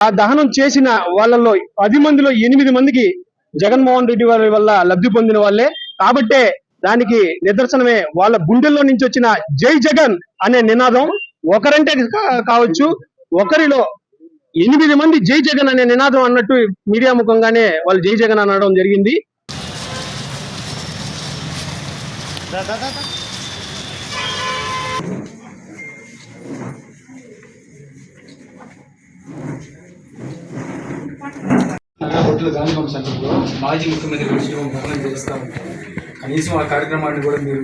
ఆ దహనం చేసిన వాళ్ళలో పది మందిలో ఎనిమిది మందికి జగన్మోహన్ రెడ్డి వారి వల్ల లబ్ధి పొందిన వాళ్ళే. కాబట్టే దానికి నిదర్శనమే వాళ్ళ గుండెల్లో నుంచి వచ్చిన జై జగన్ అనే నినాదం ఒకరంటే కా- కావచ్చు ఒకరిలో ఎనిమిది మంది జై జగన్ అనే నినాదం అన్నట్టు మీడియా ముఖంగానే వాళ్ళు జై జగన్ అనడం జరిగింది. హోటల్ గాంధీ సెంటర్లో మాజీ ముఖ్యమంత్రి విషయం భవనం చేస్తూ ఉంటాం కనీసం ఆ కార్యక్రమాన్ని కూడా మీరు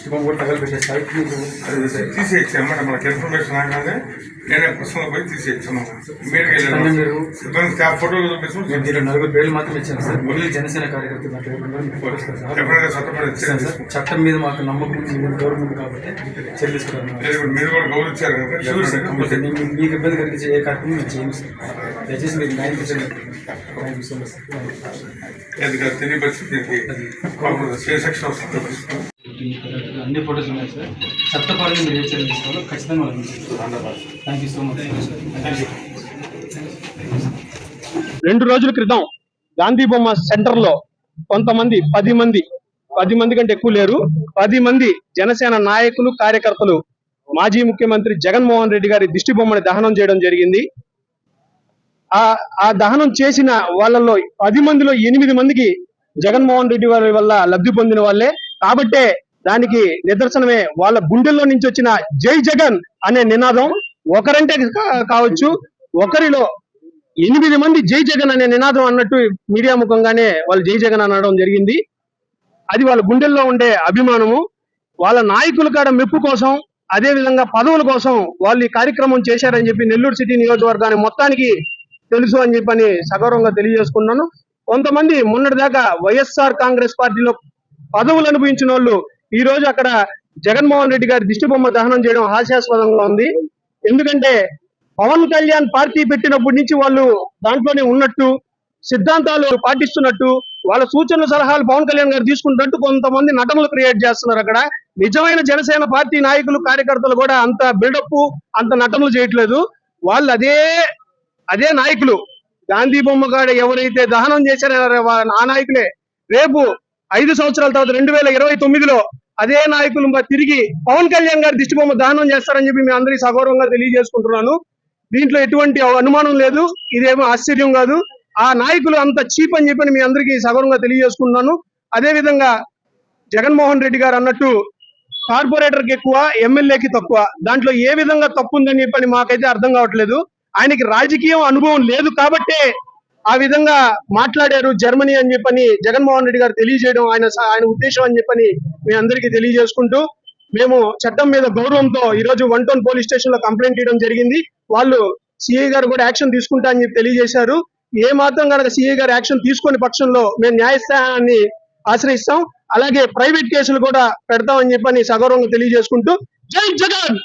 శుభం కూడా మీకు తీసేయచ్చు అన్నమాట మనకి ఇన్ఫర్మేషన్ రాగానే నేనే పుస్తకం పోయి మీరు స్టాఫ్ ఫోటోలు చూపిస్తాం నేను దీంట్లో నలుగురు పేర్లు మాత్రం ఇచ్చాను సార్. ఓన్లీ జనసేన కార్యకర్త నా పేరు కూడా మీకు పోలుస్తాను సార్ చట్టం మీద మాకు నమ్మకం ఉంది. కాబట్టి చెల్లిస్తున్నాను మీరు కూడా గౌరవించారు కదా నేను మీకు ఇబ్బంది కలిగించే ఏ కార్యక్రమం మేము చేయము సార్. దయచేసి మీరు న్యాయం చేయండి thank you so much sir తెలియపరిచి దీనికి ఏ సెక్షన్ వస్తుంది. అన్ని ఫోటోస్ ఉన్నాయి సార్. చట్టపరంగా మీరు ఏ చర్యలు తీసుకోవాలో ఖచ్చితంగా thank you so much thank you రెండు రోజుల క్రితం గాంధీ బొమ్మ సెంటర్లో కొంతమంది పది మంది పది మంది కంటే ఎక్కువ లేరు. పది మంది జనసేన నాయకులు కార్యకర్తలు మాజీ ముఖ్యమంత్రి జగన్మోహన్ రెడ్డి గారి దిష్టి బొమ్మని దహనం చేయడం జరిగింది. ఆ ఆ దహనం చేసిన వాళ్ళలో పది మందిలో ఎనిమిది మందికి జగన్మోహన్ రెడ్డి వారి వల్ల లబ్ధి పొందిన వాళ్ళే. కాబట్టే దానికి నిదర్శనమే వాళ్ళ గుండెల్లో నుంచి వచ్చిన జై జగన్ అనే నినాదం ఒకరంటే కావచ్చు ఒకరిలో ఎనిమిది మంది జై జగన్ అనే నినాదం అన్నట్టు మీడియా ముఖంగానే వాళ్ళు జై జగన్ అనడం జరిగింది. అది వాళ్ళ గుండెల్లో ఉండే అభిమానము. వాళ్ళ నాయకుల కాడ మెప్పు కోసం అదే విధంగా పదవుల కోసం వాళ్ళు ఈ కార్యక్రమం చేశారని చెప్పి నెల్లూరు సిటీ నియోజకవర్గాన్ని మొత్తానికి తెలుసు అని చెప్పని సగౌరవంగా తెలియజేసుకున్నాను. కొంతమంది మొన్నటిదాకా వైఎస్ఆర్ కాంగ్రెస్ పార్టీలో పదవులు అనుభవించిన వాళ్ళు ఈ రోజు అక్కడ జగన్మోహన్ రెడ్డి గారి దిష్టి బొమ్మ దహనం చేయడం హాస్యాస్పదంగా ఉంది. ఎందుకంటే పవన్ కళ్యాణ్ పార్టీ పెట్టినప్పటి నుంచి వాళ్ళు దాంట్లోనే ఉన్నట్టు సిద్ధాంతాలు పాటిస్తున్నట్టు వాళ్ళ సూచనలు సలహాలు పవన్ కళ్యాణ్ గారు తీసుకుంటున్నట్టు కొంతమంది నటనలు క్రియేట్ చేస్తున్నారు అక్కడ. నిజమైన జనసేన పార్టీ నాయకులు కార్యకర్తలు కూడా అంత బిల్డప్ అంత నటనలు చేయట్లేదు. వాళ్ళు అదే అదే నాయకులు. గాంధీ బొమ్మ కాడ ఎవరైతే దహనం చేశారో ఆ నాయకులే. రేపు ఐదు సంవత్సరాల తర్వాత రెండు వేల ఇరవై తొమ్మిదిలో అదే నాయకులు తిరిగి పవన్ కళ్యాణ్ గారి దిష్టి బొమ్మ దహనం చేస్తారని చెప్పి మేము అందరికీ సగౌరవంగా తెలియజేసుకుంటున్నాను. దీంట్లో ఎటువంటి అనుమానం లేదు. ఇదేమో ఆశ్చర్యం కాదు. ఆ నాయకులు అంత చీప్ అని చెప్పి మీ అందరికీ సగౌరవంగా తెలియజేసుకుంటున్నాను. అదే విధంగా జగన్మోహన్ రెడ్డి గారు అన్నట్టు కార్పొరేటర్కి ఎక్కువ ఎమ్మెల్యేకి తక్కువ. దాంట్లో ఏ విధంగా తప్పు ఉందని చెప్పని మాకైతే అర్థం కావట్లేదు. ఆయనకి రాజకీయం అనుభవం లేదు కాబట్టే ఆ విధంగా మాట్లాడారు జర్మనీ అని చెప్పని జగన్మోహన్ రెడ్డి గారు తెలియజేయడం ఆయన ఆయన ఉద్దేశం అని చెప్పని మీ అందరికీ తెలియజేసుకుంటూ మేము చట్టం మీద గౌరవంతో ఈ రోజు వన్ టౌన్ పోలీస్ స్టేషన్లో కంప్లైంట్ ఇవ్వడం జరిగింది. వాళ్ళు సిఐ గారు కూడా యాక్షన్ తీసుకుంటా అని చెప్పి తెలియజేశారు. ఏ మాత్రం కనుక సిఐ గారు యాక్షన్ తీసుకునే పక్షంలో మేము న్యాయస్థానాన్ని ఆశ్రయిస్తాం. అలాగే ప్రైవేట్ కేసులు కూడా పెడతామని చెప్పని సగౌరవంగా తెలియజేసుకుంటూ జై జగన్!